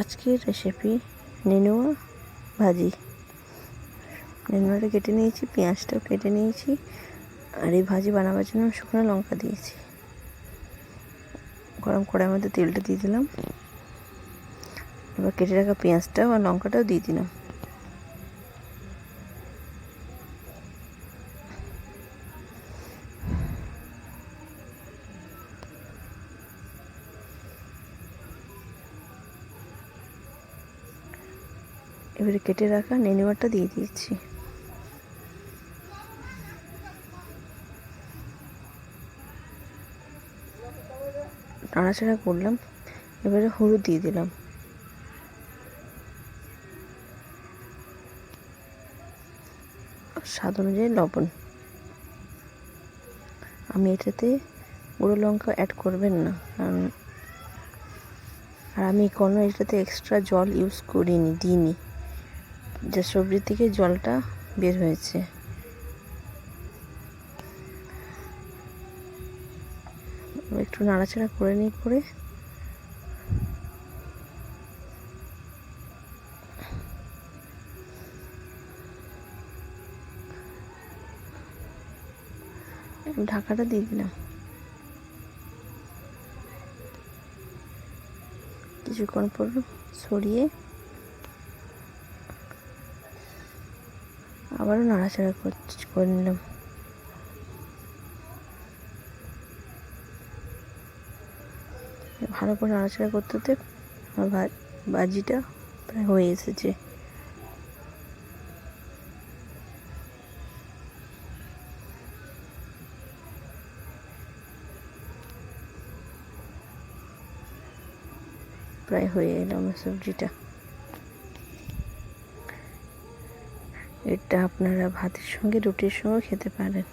আজকের রেসিপি নেনুয়া ভাজি। নেনুয়াটা কেটে নিয়েছি, পেঁয়াজটাও কেটে নিয়েছি, আর এই ভাজি বানাবার জন্য শুকনো লঙ্কা দিয়েছি। গরম কড়ার মধ্যে তেলটা দিয়ে দিলাম। এবার কেটে রাখা পেঁয়াজটাও আর লঙ্কাটাও দিয়ে দিলাম। এবারে কেটে রাখা নেনুয়াটা দিয়ে দিয়েছি। নাড়াচাড়া করলাম, এবারে হলুদ দিয়ে দিলাম। স্বাদ অনুযায়ী লবণ। আমি এটাতে গুঁড়ো লঙ্কা অ্যাড করবেন না, কারণ আর আমি কোনো এটাতে এক্সট্রা জল ইউজ করিনি, দিইনি। যে সবজি থেকে জলটা বের হয়েছে। একটু নাড়াচাড়া করে নিই করে ঢাকাটা দিয়ে দিলাম। কিছুক্ষণ পর সরিয়ে আবারও নাড়াচাড়া করে নিলাম। ভালো করে নাড়াচাড়া করতে করতে আমার ভাজিটা প্রায় হয়ে এসেছে। প্রায় হয়ে এলো আমার সবজিটা। এটা আপনারা ভাতের সঙ্গে রুটির সঙ্গে খেতে পারেন।